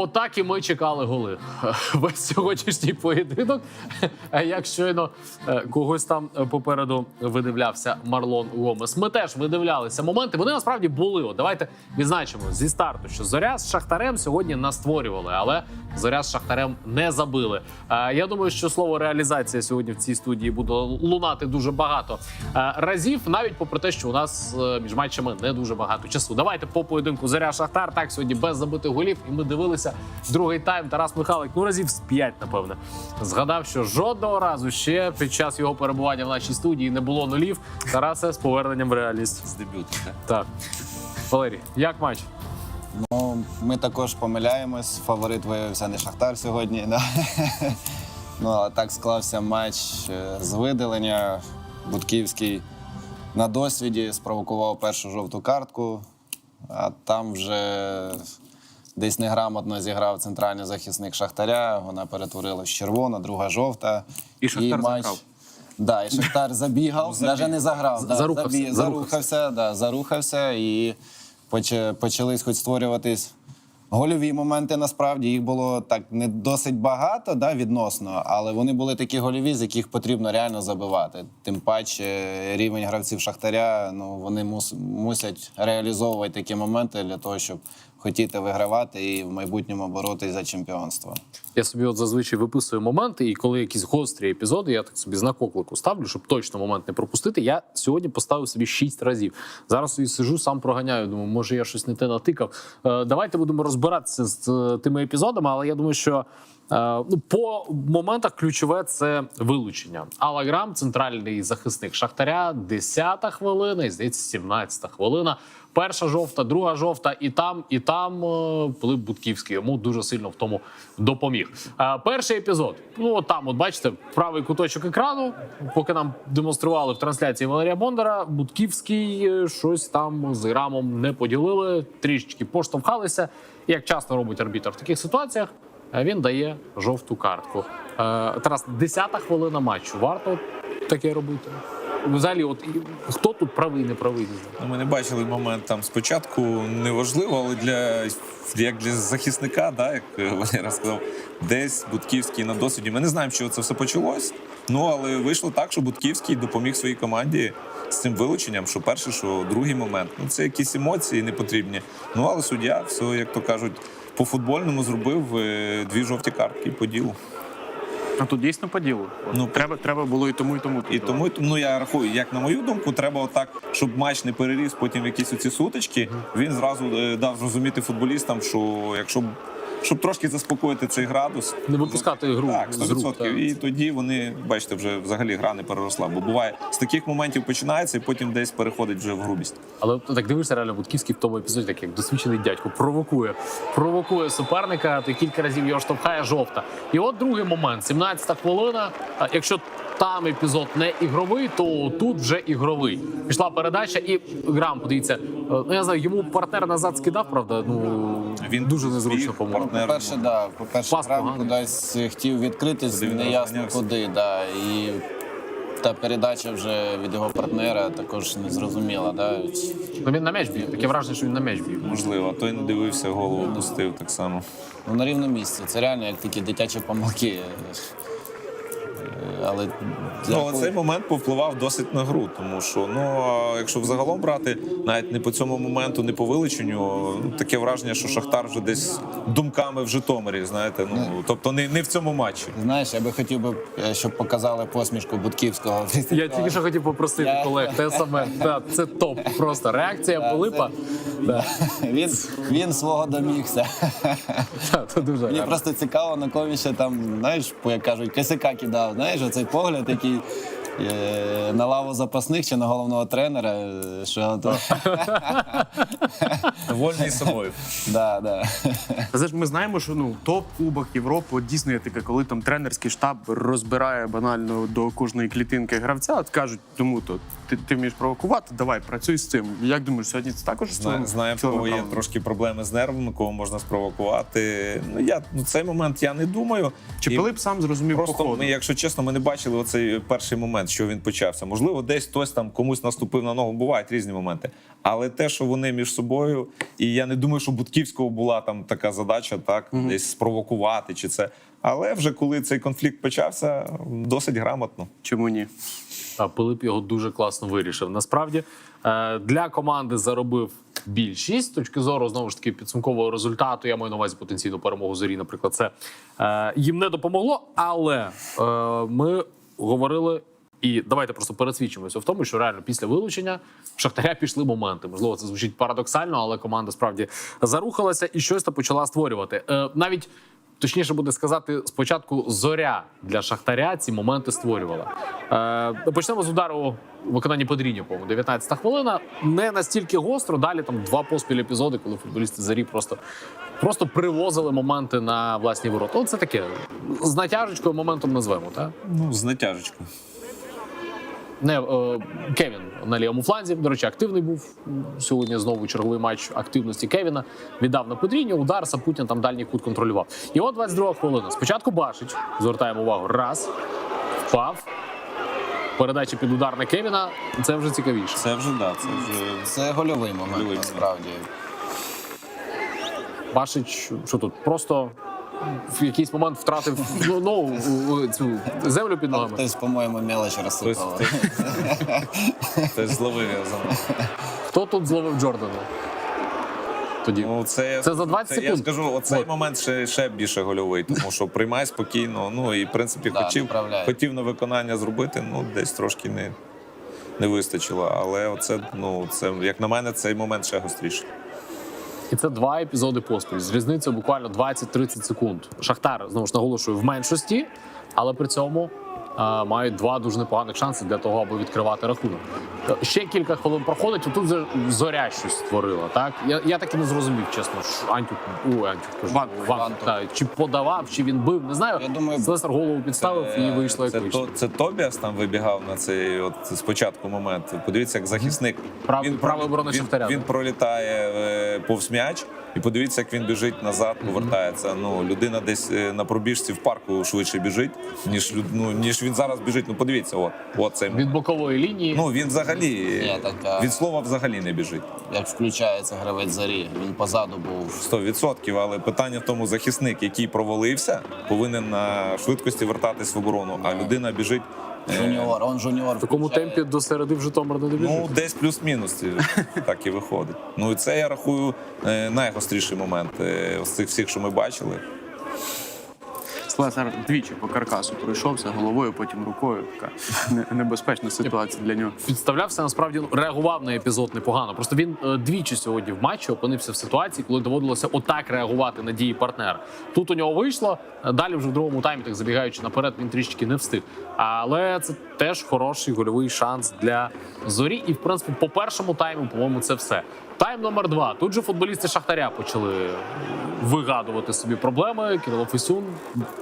Отак і ми чекали голи. Весь сьогоднішній поєдинок. Як щойно е, когось там е, попереду видивлявся Марлон Гомес. Ми теж видивлялися моменти. Вони насправді були. От давайте відзначимо зі старту, що зоря з Шахтарем сьогодні настворювали, але зоря з Шахтарем не забили. Е, Я думаю, що слово реалізація сьогодні в цій студії буде лунати дуже багато е, разів, навіть попри те, що у нас е, між матчами не дуже багато часу. Давайте по поєдинку зоря Шахтар. Так сьогодні без забитих голів. І ми дивилися другий тайм. Тарас Михайлик, ну разів з п'ять, напевне, згадав, що жодного разу ще під час його перебування в нашій студії не було нулів. Тарасе з поверненням в реальність. З дебюту. так? Так, Валерій, як матч? Ну, ми також помиляємось. Фаворит виявився не Шахтар сьогодні. Да? ну, а так склався матч е, з видалення. Будківський на досвіді спровокував першу жовту картку, а там вже десь неграмотно зіграв центральний захисник Шахтаря. Вона перетворилась в червону, друга жовта. І Шахтар заграв. Да, і Шахтар забігав, навіть не заграв. Да, Зарухався, забіг- зарухався. зарухався, да, зарухався і поч- почались хоч створюватись гольові моменти. Насправді їх було так не досить багато, да, відносно, але вони були такі гольові, з яких потрібно реально забивати. Тим паче рівень гравців Шахтаря, ну вони мус- мусять реалізовувати такі моменти для того, щоб хотіти вигравати і в майбутньому боротись за чемпіонство. Я собі от зазвичай виписую моменти, і коли якісь гострі епізоди, я так собі знак оклику ставлю, щоб точно момент не пропустити. Я сьогодні поставив собі шість разів. Зараз собі сижу, сам проганяю. Думаю, може я щось не те натикав. Е, давайте будемо розбиратися з е, тими епізодами, але я думаю, що. Е, Ну, по моментах ключове це вилучення. Алаграм, центральний захисник Шахтаря, 10-та хвилина, і здається, 17-та хвилина. Перша жовта, друга жовта, і там, і там е, Пилип Будківський йому дуже сильно в тому допоміг. Е, Перший епізод. Ну от там, от бачите, правий куточок екрану. Поки нам демонстрували в трансляції Валерія Бондара, Будківський е, щось там з Ірамом не поділили, трішечки поштовхалися. Як часто робить арбітр в таких ситуаціях, він дає жовту картку. Е, Тарас, 10-та хвилина матчу. Варто таке робити. Взагалі, от хто тут правий, не правий? Ну, Ми не бачили момент там спочатку, неважливо, але для як для захисника, да, як Валера сказав, десь Будківський на досвіді. Ми не знаємо, що це все почалось. Ну але вийшло так, що Будківський допоміг своїй команді з цим вилученням. Що перший, що другий момент. Ну це якісь емоції непотрібні. Ну але суддя, все, як то кажуть, по футбольному зробив е, дві жовті картки по ділу. А тут дійсно по ділу. Ну, треба, треба було і тому, і тому. І тому тому. ну я рахую, як на мою думку, треба отак, щоб матч не переріс потім в якісь оці сутички. Він зразу е, дав зрозуміти футболістам, що якщо щоб трошки заспокоїти цей градус, Не випускати гру так, з рук. 100%. так. І тоді вони, бачите, вже взагалі гра не переросла. Бо буває з таких моментів починається і потім десь переходить вже в грубість. Але так дивишся, реально Будківський в тому епізоді, так як досвідчений дядько, провокує. Провокує суперника, то кілька разів його штовхає жовта. І от другий момент, 17-та хвилина. Якщо там епізод не ігровий, то тут вже ігровий. Пішла передача, і грам, подивіться, е, ну я знаю, йому партнер назад скидав, правда. Ну Він дуже незручно помог. По-перше, да, по-перше, Пас грав поганий. кудись хотів відкритись, Куди він не ясно розганявся. куди. Да, і та передача вже від його партнера також не зрозуміла. Да. Ну він на меч б'є. Таке враження, що він на меч б'є. Можливо, а той не дивився, голову пустив так само. Ну, на рівному місці. Це реально як такі дитячі помилки. Але Ну, цей момент повпливав досить на гру, тому що ну якщо взагалом брати, навіть не по цьому моменту, не по вилученню, ну, таке враження, що Шахтар вже десь думками в Житомирі, знаєте, ну тобто не, не в цьому матчі. Знаєш, я би хотів би, е, щоб показали посмішку Будківського. Я тільки що хотів попросити Я- колег, те саме. Так, це топ. Просто реакція Да, Пилипа. Да. Він, він свого домігся. Так, Це дуже Мені гарно. просто цікаво, на кого він ще там, знаєш, як кажуть, косяка кидав. Знаєш, оцей погляд, який е, на лаву запасних чи на головного тренера. е, Що то... Вольний собою. да, да. Це ж ми знаємо, що ну топ Кубок Європи от дійсно є таке, коли там тренерський штаб розбирає банально до кожної клітинки гравця. От кажуть, тому то ти, ти вмієш провокувати, давай працюй з цим. Як думаєш, сьогодні це також Зна- Знаємо, в кого є трошки проблеми з нервами, кого можна спровокувати. Ну я ну цей момент я не думаю. Чи І Пилип сам зрозумів по Просто ходу? ми, якщо чесно, ми не бачили оцей перший момент. що він почався. Можливо, десь хтось там комусь наступив на ногу. Бувають різні моменти. Але те, що вони між собою, і я не думаю, що Будківського була там така задача, так десь спровокувати чи це. Але вже коли цей конфлікт почався, досить грамотно. Чому ні? А Пилип його дуже класно вирішив. Насправді е, для команди заробив більшість з точки зору знову ж таки підсумкового результату. Я маю на увазі потенційну перемогу зорі. Наприклад, це е, їм не допомогло, але е, ми говорили. І давайте просто пересвідчимося в тому, що реально після вилучення в Шахтаря пішли моменти. Можливо, це звучить парадоксально, але команда справді зарухалася і щось то почала створювати. Навіть точніше буде сказати, спочатку зоря для Шахтаря ці моменти створювала. Е, почнемо з удару в виконанні Подріння, по-моєму, 19-та хвилина. Не настільки гостро. Далі там два поспіль епізоди, коли футболісти зорі просто, просто привозили моменти на власні ворота. Оце таке з натяжечкою моментом назвемо, так? Ну, з натяжечкою. Не е, Кевін на лівому фланзі. До речі, активний був сьогодні. Знову черговий матч активності Кевіна. Віддав на подріння, удар, Сапутін там дальній кут контролював. І от 22 хвилина. Спочатку Башич. Звертаємо увагу. Раз. Впав. Передача під удар на Кевіна. Це вже цікавіше. Це вже да, це вже Це гольовий момент, Гольовий насправді. Башич, що тут? Просто в якийсь момент втратив ну, ногу цю землю під ногами. Хтось, по-моєму, мелоч розсипав. хтось зловив його за ногу. Хто тут зловив Джордана? Тоді. Ну, це, Це за 20 Я секунд. скажу, оцей От. момент ще, ще більше гольовий, тому що приймай спокійно. Ну і в принципі Да, хотів, хотів на виконання зробити, ну десь трошки не, не вистачило. Але оце, ну, це, як на мене, цей момент ще гостріший. І це два епізоди поспіль. З різницею буквально 20-30 секунд. Шахтар знову ж наголошую в меншості, але при цьому мають два дуже непоганих шанси для того, аби відкривати рахунок. Е, Ще кілька хвилин проходить. і Тут зоря щось створила. Так я, я так і не зрозумів, чесно. що Антюк, у Антюк кажу, Ван- Ван, та, чи подавав, чи він бив. Не знаю. Я думаю, Слесар голову підставив і вийшло як це, вийшло. то, це Тобіас там вибігав на цей от спочатку момент. Подивіться, як захисник Правий- правий оборонець він, Шахтаря, він пролітає е, повз м'яч, і подивіться, як він біжить назад, повертається. Ну людина десь е, на пробіжці в парку швидше біжить, ніж ну, ніж він зараз біжить. Ну подивіться, от, от цей Від бокової лінії. Ну він взагалі Ні, так, а- від слова взагалі не біжить. Як включається гравець зарі, він позаду був. 100%, але питання в тому, захисник, який провалився, повинен на швидкості вертатись в оборону, а людина біжить. Жуніор, он жуніор. в такому включає. темпі до середи в Житомир не добіжиш. Ну, десь плюс-мінус так і виходить. Ну і це я рахую е, найгостріший момент е, з цих всіх, що ми бачили. Слесар двічі по каркасу пройшовся головою, потім рукою. Така небезпечна ситуація для нього. підставлявся, насправді ну, реагував на епізод непогано. Просто він е, двічі сьогодні в матчі опинився в ситуації, коли доводилося отак реагувати на дії партнера. Тут у нього вийшло. е, Далі вже в другому таймі, так забігаючи наперед, він трішки не встиг. Але це теж хороший гольовий шанс для зорі. І в принципі, по першому тайму, по-моєму, це все. Тайм номер два. Тут же футболісти Шахтаря почали вигадувати собі проблеми. Кирило Фесюн,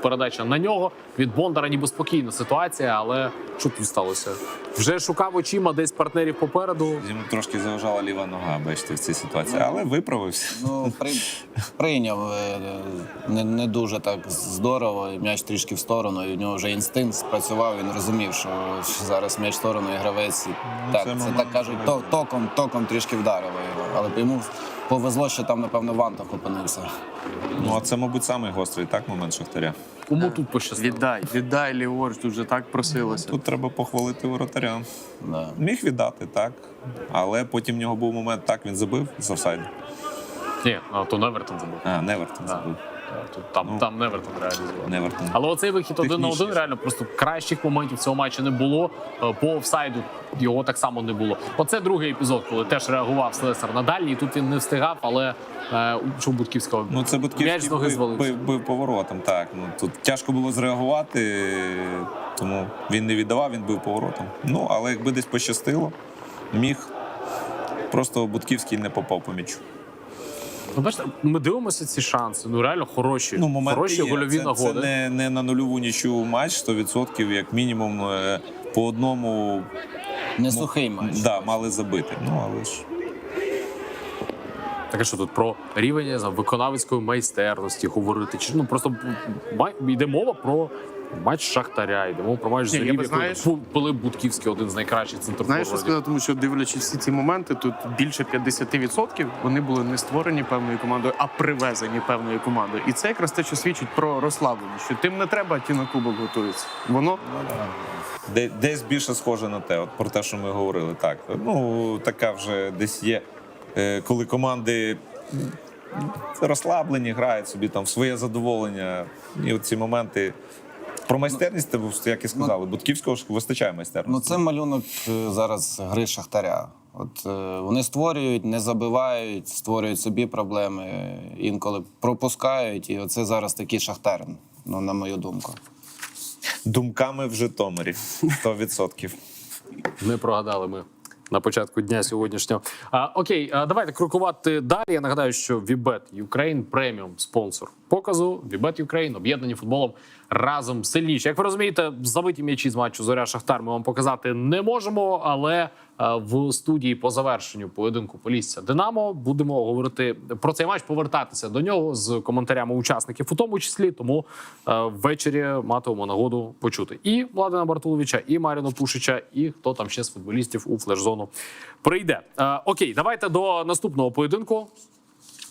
передача на нього. Від Бондара ніби спокійна ситуація, але що тут сталося? Вже шукав очима десь партнерів попереду. Йому трошки заважала ліва нога, бачите, в цій ситуації, але виправився. Ну, при, прийняв е, не, не дуже так здорово. і М'яч трішки в сторону, і в нього вже інстинкт спрацював. Він розумів, що зараз м'яч в сторону і гравець. і так, це це, так кажуть, то, током, током трішки вдарило його. Але йому повезло, що там, напевно, Вантах опинився. Ну а це, мабуть, самий гострий так момент Шахтаря. Кому тут пощастило? Віддай, віддай ліворуч, тут вже так просилося. Тут треба похвалити воротаря. Да. Міг віддати, так. Але потім в нього був момент, так, він забив з офсайду. Ні, а, то Невертон забув. А, Невертон Да. Тут там, Ну. там Невертон реалізував. Невертон. Але оцей вихід один на один реально просто кращих моментів цього матчу не було. Е, По офсайду його так само не було. Оце другий епізод, коли теж реагував Слесар на дальній. Тут він не встигав, але е, що у Будківського Ну, це Бутківський бив, бив, бив поворотом, так. Ну, тут тяжко було зреагувати, тому він не віддавав, він бив поворотом. Ну, але якби десь пощастило, міг. Просто Бутківський не попав по м'ячу. Ну, бачите, ми дивимося ці шанси. Ну реально хороші, Ну, моменти хороші є. гольові це, нагоди. Це не, не на нульову нічу матч, 100%, як мінімум е, по одному Не сухий матч. да, мали забити. Ну, але ж Так а що тут про рівень знаю, виконавецької майстерності говорити? Чи ну просто йде мова про матч Шахтаря, йде мова про матч знаєш- Пу- Пилип Будківський, один з найкращих Знаєш, що сказати, тому що дивлячись всі ці моменти, тут більше 50% вони були не створені певною командою, а привезені певною командою. І це якраз те, що свідчить про розслабленість, що тим не треба, ті на кубок готуються. Воно Десь більше схоже на те, от про те, що ми говорили. Так, ну така вже десь є, е, коли команди розслаблені, грають собі там в своє задоволення. І от ці моменти. Про майстерність, ти, як і сказали, Будківського ж вистачає Ну, це малюнок е, зараз гри Шахтаря. От е, вони створюють, не забивають, створюють собі проблеми, інколи пропускають. І оце зараз такий шахтар, ну, на мою думку. Думками в Житомирі 100%. Не прогадали ми на початку дня сьогоднішнього. А, окей, а, давайте крокувати далі. Я нагадаю, що Вібет Ukraine преміум спонсор показу. Вібет Ukraine об'єднані футболом разом сильніші. Як ви розумієте, забиті м'ячі з матчу Зоря Шахтар ми вам показати не можемо, але в студії по завершенню поєдинку Полісся Динамо будемо говорити про цей матч, повертатися до нього з коментарями учасників, у тому числі. Тому е, ввечері матимемо нагоду почути і Владина Бартуловича, і Маріно Пушича, і хто там ще з футболістів у флеш-зону прийде. Е, окей, давайте до наступного поєдинку.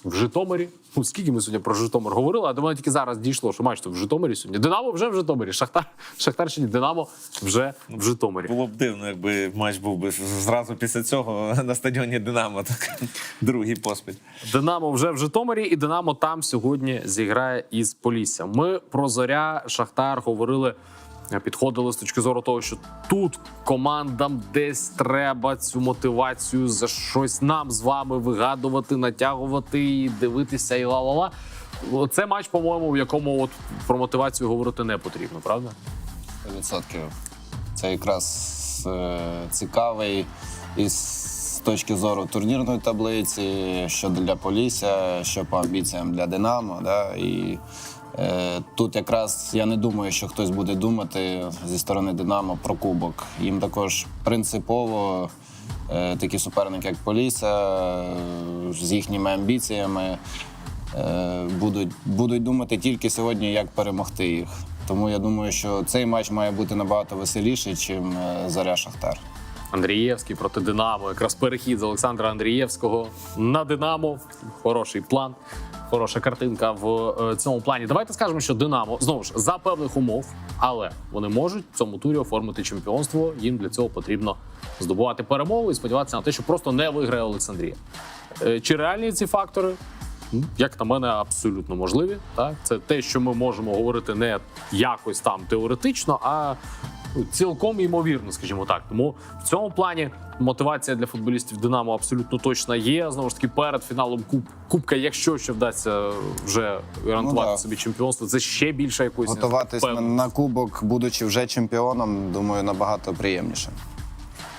В Житомирі. Ну, скільки ми сьогодні про Житомир говорили, а до мене тільки зараз дійшло, що матч в Житомирі сьогодні. Динамо вже в Житомирі. Шахтар, Шахтар ще ні, Динамо вже в Житомирі. Було б дивно, якби матч був би зразу після цього на стадіоні Динамо. Так, другий поспіль. Динамо вже в Житомирі, і Динамо там сьогодні зіграє із Поліссям. Ми про зоря Шахтар говорили. Підходили з точки зору того, що тут командам десь треба цю мотивацію за щось нам з вами вигадувати, натягувати і дивитися, і ла-ла-ла. Це матч, по-моєму, в якому от про мотивацію говорити не потрібно, правда? 100%. Це якраз е, цікавий і з точки зору турнірної таблиці, що для Полісся, що по амбіціям для Динамо. Да? І тут якраз я не думаю, що хтось буде думати зі сторони Динамо про кубок. Їм також принципово е, такі суперники, як Полісся, е, з їхніми амбіціями. е, Будуть, будуть думати тільки сьогодні, як перемогти їх. Тому я думаю, що цей матч має бути набагато веселіший, ніж Заря Шахтар. Андрієвський проти Динамо. Якраз перехід з Олександра Андрієвського на Динамо. Хороший план, хороша картинка в е, цьому плані. Давайте скажемо, що Динамо знову ж за певних умов, але вони можуть в цьому турі оформити чемпіонство. Їм для цього потрібно здобувати перемогу і сподіватися на те, що просто не виграє Олександрія. Е, Чи реальні ці фактори? Як на мене, абсолютно можливі. Так, це те, що ми можемо говорити не якось там теоретично, а цілком ймовірно, скажімо так. Тому в цьому плані мотивація для футболістів Динамо абсолютно точно є. Знову ж таки, перед фіналом куб, Кубка, якщо ще вдасться вже гарантувати Ну, да. собі чемпіонство, це ще більше якоїсь Готуватись на, на кубок, будучи вже чемпіоном, думаю, набагато приємніше.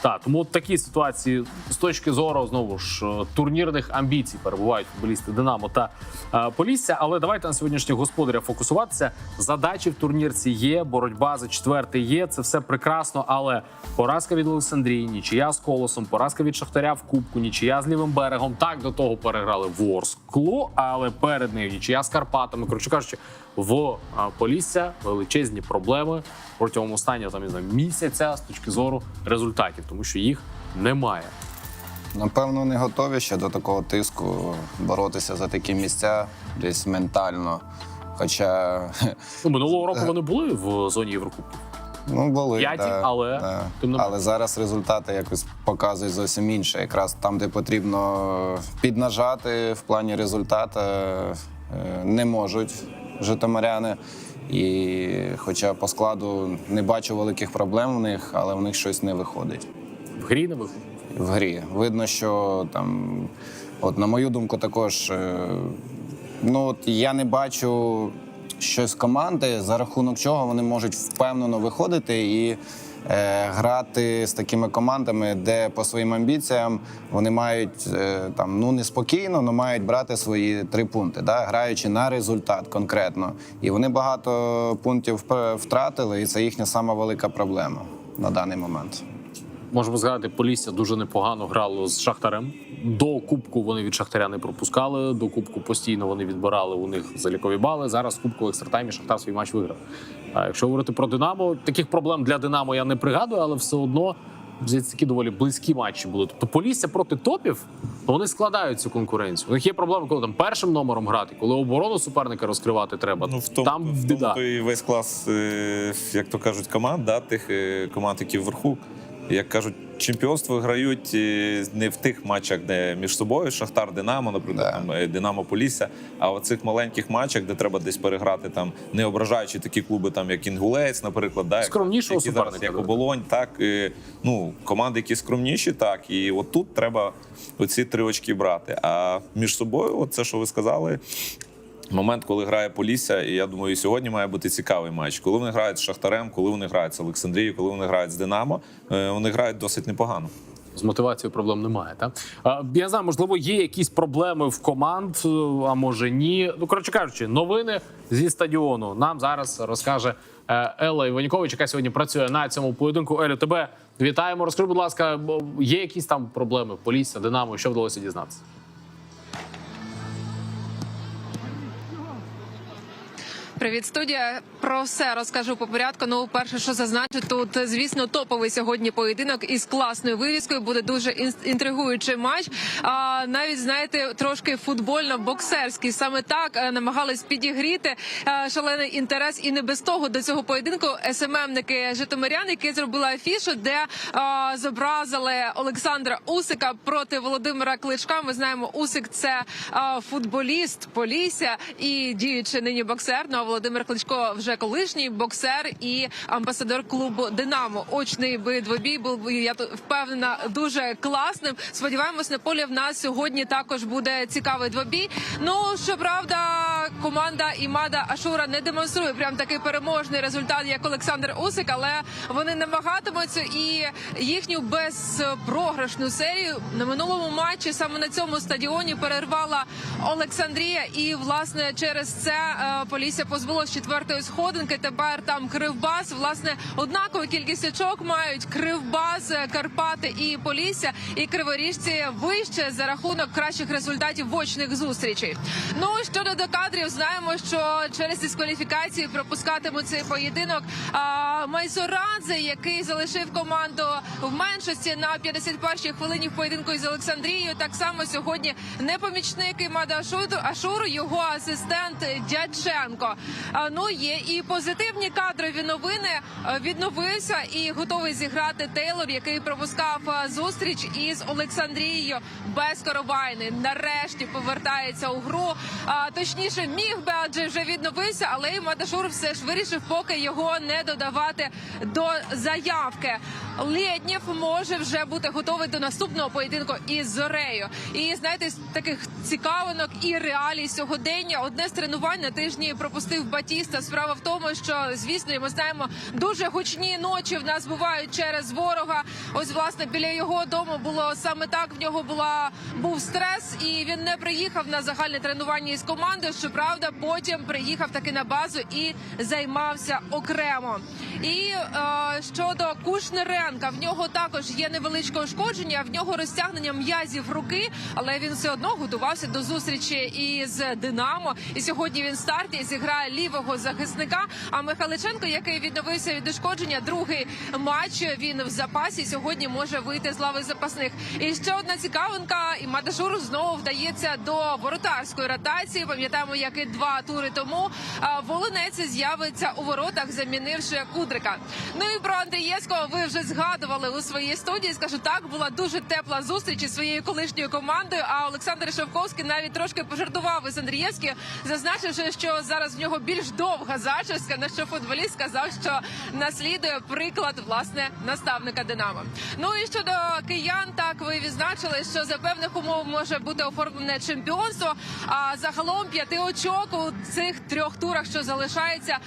Так, тому от такі ситуації з точки зору знову ж е, турнірних амбіцій перебувають футболісти Динамо та е, Полісся. Але давайте на сьогоднішнього господаря фокусуватися. Задачі в турнірці є, боротьба за четвертий є. Це все прекрасно. Але поразка від Олександрії, нічия з колосом, поразка від Шахтаря в Кубку, нічия з лівим берегом. Так до того переграли Ворсклу, але перед нею нічия з Карпатами. Коротше кажучи, в Полісся величезні проблеми протягом останнього там не знаю, місяця з точки зору результатів, тому що їх немає. Напевно, не готові ще до такого тиску боротися за такі місця десь ментально. Хоча Ну, минулого року вони були в зоні Єврокубків. ну були П'яті, да, але да. тим не але зараз результати якось показують зовсім інше. Якраз там, де потрібно піднажати в плані результату, е, не можуть житомиряни. І хоча по складу не бачу великих проблем в них, але в них щось не виходить. В грі не виходить. в грі. Видно, що там, от на мою думку, також е, ну от я не бачу щось команди, за рахунок чого вони можуть впевнено виходити і. Е, Грати з такими командами, де по своїм амбіціям вони мають е, там ну неспокійно, але мають брати свої три пункти, да, граючи на результат конкретно. І вони багато пунктів втратили, і це їхня сама велика проблема на даний момент. Можемо згадати, Полісся дуже непогано грало з Шахтарем. До Кубку вони від Шахтаря не пропускали. До Кубку постійно вони відбирали у них залікові бали. Зараз в Кубку в екстратаймі Шахтар свій матч виграв. А якщо говорити про Динамо, таких проблем для Динамо я не пригадую, але все одно такі доволі близькі матчі були. Тобто Полісся проти топів, то вони складають цю конкуренцію. У них є проблеми, коли там першим номером грати, коли оборону суперника розкривати треба. Ну, в тому, там в тому біда. то і весь клас, е, як то кажуть, команд, да, тих е, команд, які вверху. Як кажуть, чемпіонство грають е, не в тих матчах, де між собою Шахтар, Динамо, наприклад, Да. там, е, Динамо Полісся, а в цих маленьких матчах, де треба десь переграти, там, не ображаючи такі клуби, там, як Інгулець, наприклад, да, Скромнішого які зараз, як. Оболонь, так, е, ну, команди, які скромніші, так. І от тут треба оці три очки брати. А між собою, от це, що ви сказали, момент, коли грає Полісся, і я думаю, сьогодні має бути цікавий матч. Коли вони грають з Шахтарем, коли вони грають з Олександрією, коли вони грають з Динамо, е, вони грають досить непогано. З мотивацією проблем немає. Так? Я знаю, можливо, є якісь проблеми в команд, е, а може ні. Ну, коротше кажучи, новини зі стадіону нам зараз розкаже е, Елла Іванікович, яка сьогодні працює на цьому поєдинку. Елю, тебе вітаємо. Розкажи, будь ласка, є якісь там проблеми Полісся, Динамо, що вдалося дізнатися? Привіт, студія. Про все розкажу по порядку. Ну, перше, що зазначу, тут звісно топовий сьогодні поєдинок із класною вивіскою. Буде дуже ін- інтригуючий матч. А навіть знаєте, трошки футбольно-боксерський. Саме так е, намагались підігріти е, шалений інтерес, і не без того до цього поєдинку СММники Житомирян, які зробили афішу, де е, зобразили Олександра Усика проти Володимира Кличка. Ми знаємо, Усик це е, футболіст Полісся і діючий нині боксер. Ну а Володимир Кличко вже колишній боксер і амбасадор клубу Динамо. Очний двобій був я впевнена дуже класним. Сподіваємось, на полі в нас сьогодні також буде цікавий двобій. Ну щоправда, команда Імада Ашура не демонструє прям такий переможний результат, як Олександр Усик, але вони намагатимуться і їхню безпрограшну серію на минулому матчі саме на цьому стадіоні перервала Олександрія. І власне через це е, Полісся позбулось четвертої сходинки. Тепер там Кривбас. Власне, однакову кількість очок мають Кривбас, Карпати і Полісся. І криворіжці вище за рахунок кращих результатів очних зустрічей. Ну щодо до кадрів, знаємо, що через дискваліфікації пропускатимуть цей поєдинок. А, Майсорадзе, який залишив команду в меншості на 51-й хвилині в поєдинку із Олександрією. Так само сьогодні не помічник Імада Ашуру, його асистент Дяченко. Ну є і позитивні кадрові новини. Відновився і готовий зіграти Тейлор, який пропускав зустріч із Олександрією без Коробайни. Нарешті повертається у гру. Точніше, міг би, адже вже відновився, але і Мадашур все ж вирішив поки його не додавати до заявки. Лєднєв може вже бути готовий до наступного поєдинку із Зорею. І знаєте, з таких цікавинок і реалій сьогодення. Одне з тренувань на тижні пропустив Батіста. Справа в тому, що звісно, ми знаємо, дуже гучні ночі в нас бувають через ворога. Ось власне біля його дому було саме так. В нього була був стрес, і він не приїхав на загальне тренування із командою. Щоправда, потім приїхав таки на базу і займався окремо. І е, щодо Кушнеренка, в нього також є невеличке ушкодження. В нього розтягнення м'язів руки, але він все одно готувався до зустрічі із Динамо. І сьогодні він в старті зіграє лівого захисника. А Михайличенко, який відновився від ушкодження, другий матч він в запасі. Сьогодні може вийти з лави запасних. І ще одна цікавинка. І Мадашуру знову вдається до воротарської ротації. Пам'ятаємо, як і два тури тому а, Волинець з'явиться у воротах, замінивши Кудрика. Ну і про Андрієвського ви вже згадували у своїй студії. Скажу так, була дуже тепла зустріч із своєю колишньою командою. А Олександр Шевковський навіть трошки пожартував із Андрієвським, зазначивши, що зараз в нього більш довга зачіска. На що футболіст сказав, що наслідує приклад власне наставника Динамо. Ну і щодо киян, так ви відзначили, що за певних умов може бути оформлене чемпіонство. А загалом п'яти очок у цих трьох турах, що залишається,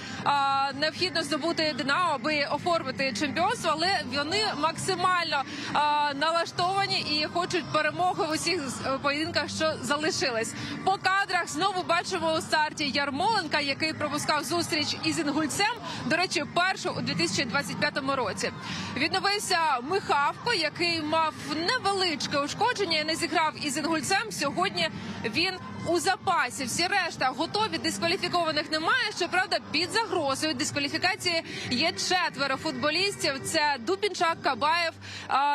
необхідно здобути Динамо, аби оформити чемпіонство, але вони максимально а, налаштовані і хочуть перемоги в усіх е, поєдинках, що залишились. По кадрах знову бачимо у старті Ярмоленка, який пропускав зустріч із інгульцем. До речі, першу у 2025 році. Відновився Михавко, який мав невеличке ушкодження, і не зіграв із інгульцем. Сьогодні він у запасі. Всі решта готові. Дискваліфікованих немає. Щоправда, під загрозою дискваліфікації є четверо футболістів. Це Дупінчак, Кабаєв,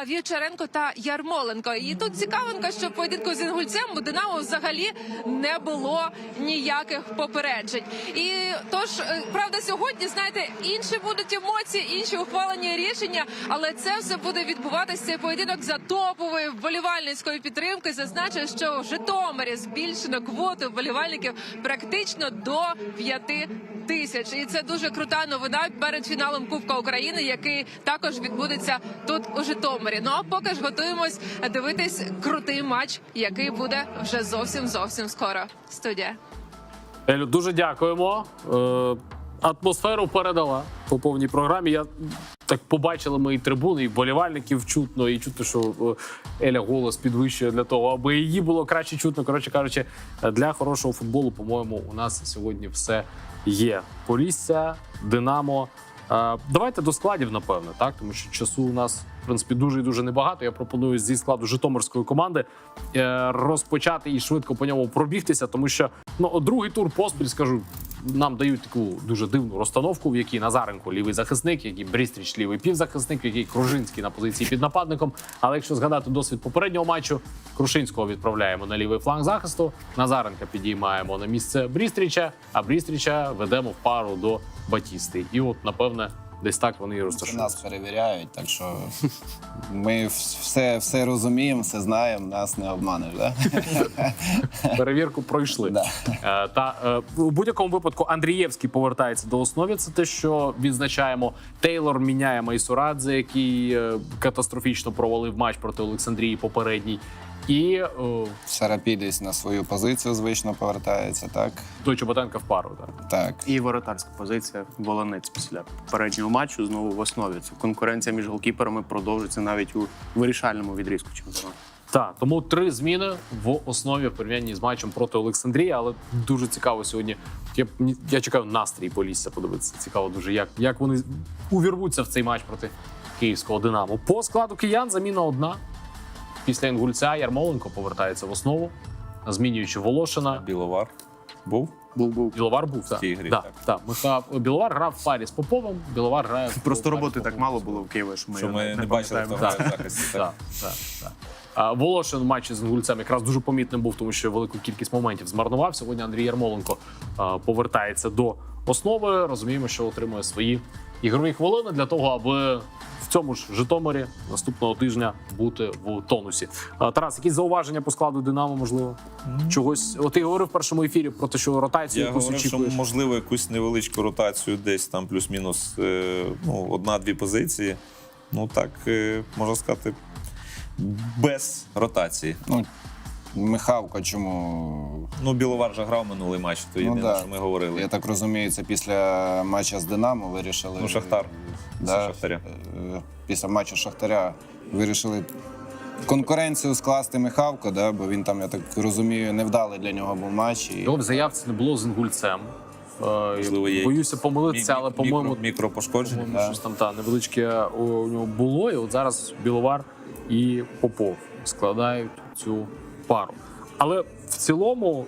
Вівчаренко та Ярмоленко. І тут цікавинка, що поєдинку з інгульцем у Динамо взагалі не було ніяких попереджень. І тож, е, правда, сьогодні знаєте, інші будуть емоції, інші ухвалені рішення, але це все буде відбуватися цей поєдинок за топової вболівальницької підтримки. Зазначу, що в Житомирі збільшено квоту вболівальників практично до п'яти тисяч. І це дуже крута новина перед фіналом Кубка України, який також відбудеться тут у Житомирі. Ну а поки ж готуємось дивитись крутий матч, який буде вже зовсім зовсім скоро. Студія. Елю, дуже дякуємо. Е, атмосферу передала по повній програмі. Я так побачили ми і трибуни, і болівальників чутно, і чутно, що е, Еля голос підвищує для того, аби її було краще чутно. Коротше кажучи, для хорошого футболу, по-моєму, у нас сьогодні все є. Полісся, Динамо. Е, Давайте до складів, напевне, так тому що часу у нас в принципі дуже і дуже небагато. Я пропоную зі складу Житомирської команди е, розпочати і швидко по ньому пробігтися, тому що ну другий тур поспіль скажу. Нам дають таку дуже дивну розстановку, в якій Назаренко лівий захисник, який Брістріч лівий півзахисник, в який Кружинський на позиції під нападником. Але якщо згадати досвід попереднього матчу, Крушинського відправляємо на лівий фланг захисту. Назаренка підіймаємо на місце Брістріча, а Брістріча ведемо в пару до Батісти. І от, напевне, десь так вони і Це розташуються. нас перевіряють, так що ми все, все розуміємо, все знаємо, нас не обманеш. Да? перевірку пройшли. Да. Е, Та е, у будь-якому випадку Андрієвський повертається до основи. Це те, що відзначаємо. Тейлор міняє Майсурадзе, який е, катастрофічно провалив матч проти Олександрії попередній. І е, Сарапідis на свою позицію звично повертається, так? той Чоботенка в пару. Так. Так. І воротарська позиція Волонець після попереднього матчу знову в основі. Це конкуренція між голкіперами продовжиться навіть у вирішальному відрізку чемпіонату. Так, тому три зміни в основі в порівнянні з матчем проти Олександрії, але дуже цікаво сьогодні. Я, я чекаю настрій Полісся подивитися. Цікаво дуже, як, як вони увірвуться в цей матч проти київського Динамо. По складу киян заміна одна. Після Інгульця Ярмоленко повертається в основу, змінюючи Волошина. Біловар був. Був був Біловар був так. цій грі, да, так. так. Миха... Біловар грав в парі з Поповим. Біловар грає в Просто парі з роботи так мало було в Києві, що ми, Що ми не не бачили, хто пам'ятаємо. захисті. Так, так, так. Волошин в матчі з Інгульцем якраз дуже помітним був, тому що велику кількість моментів змарнував. Сьогодні Андрій Ярмоленко повертається до основи. Розуміємо, що отримує свої ігрові хвилини для того, аби в цьому ж Житомирі наступного тижня бути в тонусі. Тарас, якісь зауваження по складу Динамо, можливо? Чогось. От ти говорив в першому ефірі про те, що ротацію Я якусь говорив, що можливо якусь невеличку ротацію, десь там плюс-мінус е, ну, одна-дві позиції. Ну так е, можна сказати, без ротації. Ну, Михавко, чому? Ну, Біловар вже грав минулий матч, то єдине, да. що ми говорили. Я так розумію, це після матча з Динамо вирішили. Ну, Шахтар. Після Да, Шахтаря. е, Після матчу Шахтаря вирішили конкуренцію скласти Михавко, да, бо він там, я так розумію, невдалий для нього був матч. І... Його в заявці не було з Інгульцем. Е, Можливо, є Боюся помилитися, Мі- але, по-моєму, мікропошкодження. По-моєму, щось там та невеличке у, у нього було. І от зараз Біловар і Попов складають цю пару. Але в цілому,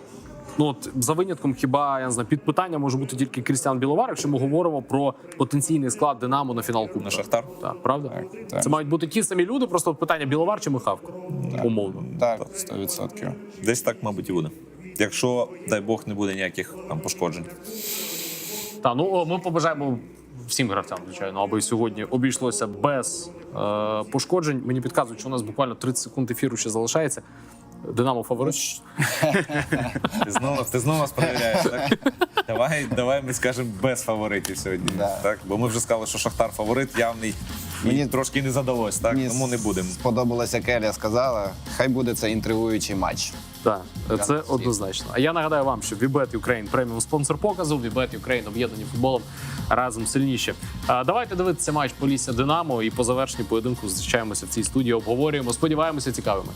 ну от за винятком, хіба я не знаю, під питання може бути тільки Крістіан Біловар, якщо ми говоримо про потенційний склад Динамо на фінал Кубка. На Шахтар? Так, правда? Так, так. Це мають бути ті самі люди, просто питання Біловар чи Михавко. Умовно. Так, 100%. Десь так, мабуть, і буде. Якщо, дай Бог, не буде ніяких там пошкоджень. Та ну ми побажаємо всім гравцям, звичайно, аби сьогодні обійшлося без е, пошкоджень. Мені підказують, що у нас буквально 30 секунд ефіру ще залишається. Динамо фаворит. Ти знову, ти знову нас перевіряєш, так? Давай, давай ми скажемо без фаворитів сьогодні. Да. Так? Бо ми вже сказали, що Шахтар фаворит явний. Мені трошки не задалось, так? Мені Тому не будемо. Сподобалося, як Еля сказала. Хай буде це інтригуючий матч. Так, це однозначно. А я нагадаю вам, що Вібет Ukraine преміум спонсор показу. Вібет Ukraine об'єднані футболом разом сильніші. А, давайте дивитися матч Полісся Динамо і по завершенні поєдинку зустрічаємося в цій студії. Обговорюємо. Сподіваємося, цікавими.